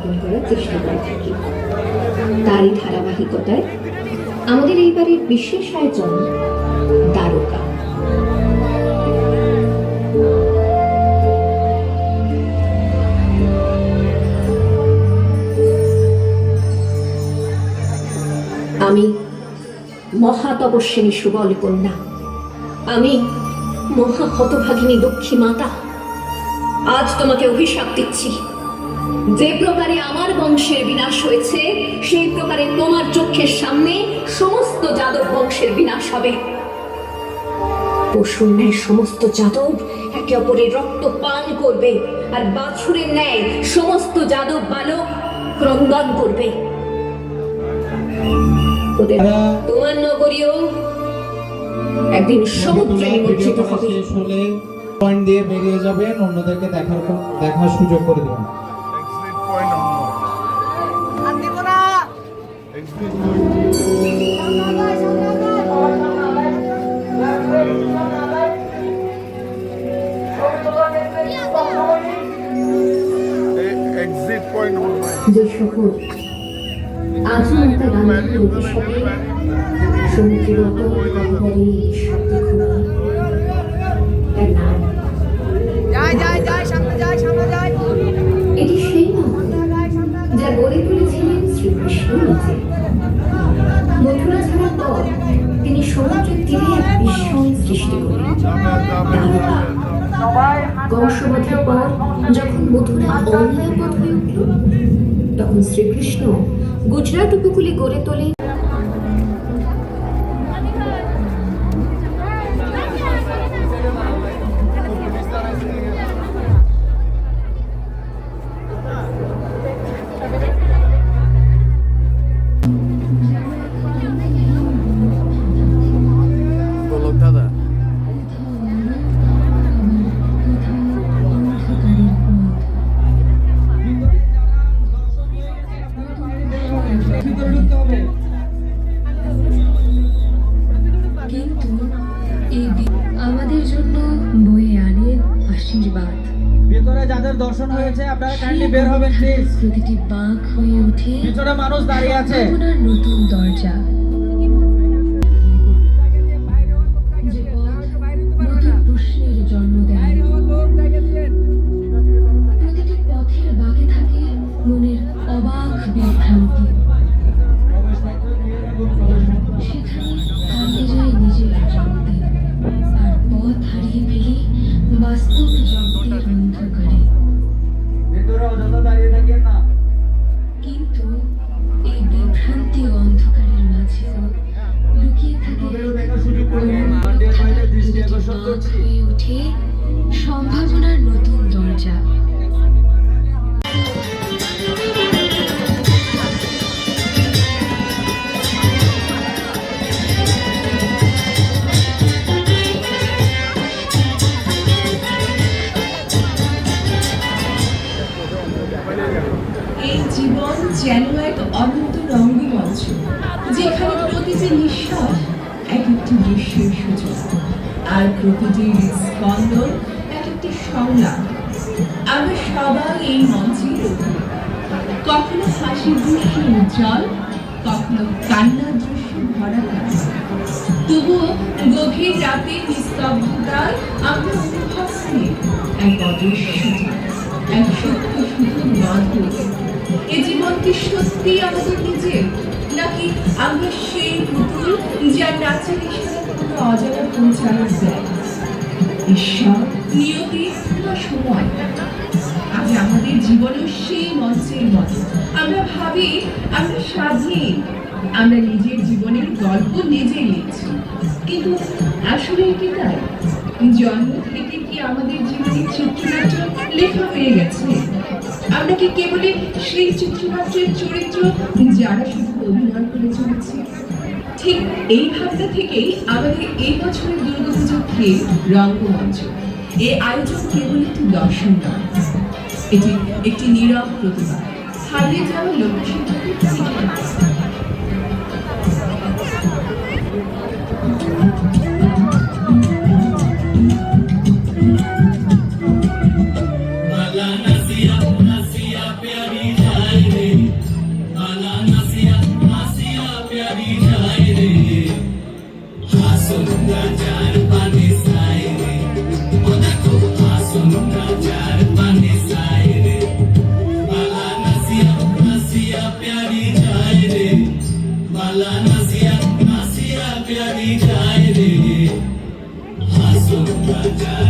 উপস্থাপন করার চেষ্টা করে থাকি। তারই ধারাবাহিকতায় আমাদের এইবারের বিশেষ আয়োজন দ্বারকা। আমি মহাতপস্বিনী সুবল কন্যা। আমি মহা হতভাগিনী লক্ষ্মী মাতা। আজ তোমাকে অভিশাপ দিচ্ছি। যে প্রকারে আমার বংশের বিনাশ হয়েছে সেই প্রকারে তোমার চোখের সামনে সমস্ত যাদব বংশের বিনাশ হবে। পশুর ন্যায় সমস্ত যাদব একে অপরের রক্ত পান করবে আর বাছুরের ন্যায় সমস্ত যাদব বালক ক্রন্দন করবে। তোমার নগরীও একদিন সমুদ্রে নিমজ্জিত হবে। দিয়ে বেরিয়ে যাবেন অন্যদেরকে দেখার দেখার সুযোগ করে দেবেন। যে শহর আজীবনতা গান্ধীর অভিশাপে সমুদ্রের গহ্বরে শব্দ কংসবধের পর যখন মথুরা পথ হয়ে উঠল তখন শ্রীকৃষ্ণ গুজরাট উপকূলে গড়ে তোলে দর্শন হয়েছে আপনারা কাইন্ডলি বের হবেন প্লিজ প্রতিটি বাঁক হয়ে উঠে পিছনে মানুষ দাঁড়িয়ে আছে। নতুন দরজা। আর প্রতিটি স্পন্দন এক একটি সংলাপ। আমরা সবাই এই অভিনয় কখনো হাসির দৃশ্য উজ্জ্বল, কখনো কান্নার দৃশ্য ভরা। তবুও গভীর রাতে নিস্তব্ধতায় আমরা অনুভব করি। এক অদৃশ্যতা এক সত্য শুধু মাধুর এ জীবন কি সত্যি আমাদের নিজের? নাকি আমরা সেই পুতুল যার নাচের ইশারা কোনো অজানা দেয়? ঈশ্বর, নিয়তি বা সময়? আজ আমাদের জীবনেও সেই মঞ্চের মতো। আমরা ভাবি, আমরা স্বাধীন। আমরা নিজের জীবনের গল্প নিজেই লিখছি। কিন্তু আসলে কি তাই? জন্ম থেকে কি আমাদের জীবনের চিত্রনাট্য লেখা হয়ে গেছে? আমরা কি কেবলই সেই চিত্রনাট্যের চরিত্র যারা শুধু অভিনয় করে চলেছি? ঠিক এই ভাবনা থেকেই আমাদের এই বছরের দুর্গাপুজো রঙ্গমঞ্চ। এই আয়োজন কেবল একটি দর্শন নয়, এটি একটি নীরব প্রতিভা হারিয়ে যাওয়া লোকশিল্পের মালা নাসিয়া নাসিয়া প্যারি যায় রে। হাসুন রাজা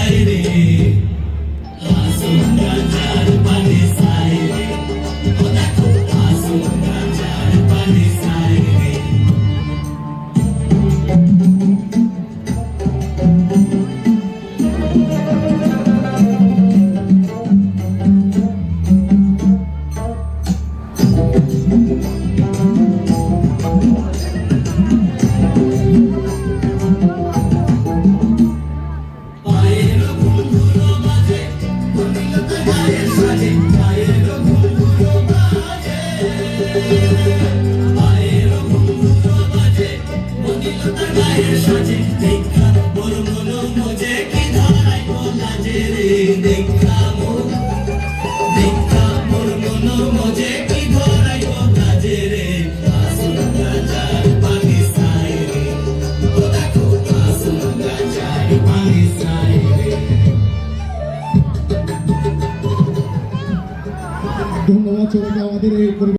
সাজে দেখা মোর মনো মজে কি ধারাই লাজে রে দেখা মোর দেখা মোর মনো মজে কি ধরাই লাজে রে আসুঙ্গা যার পানি সাই রে ও দেখো আসুঙ্গা যার পানি সাই রে ধন্যবাদ সবাইকে আমাদের এই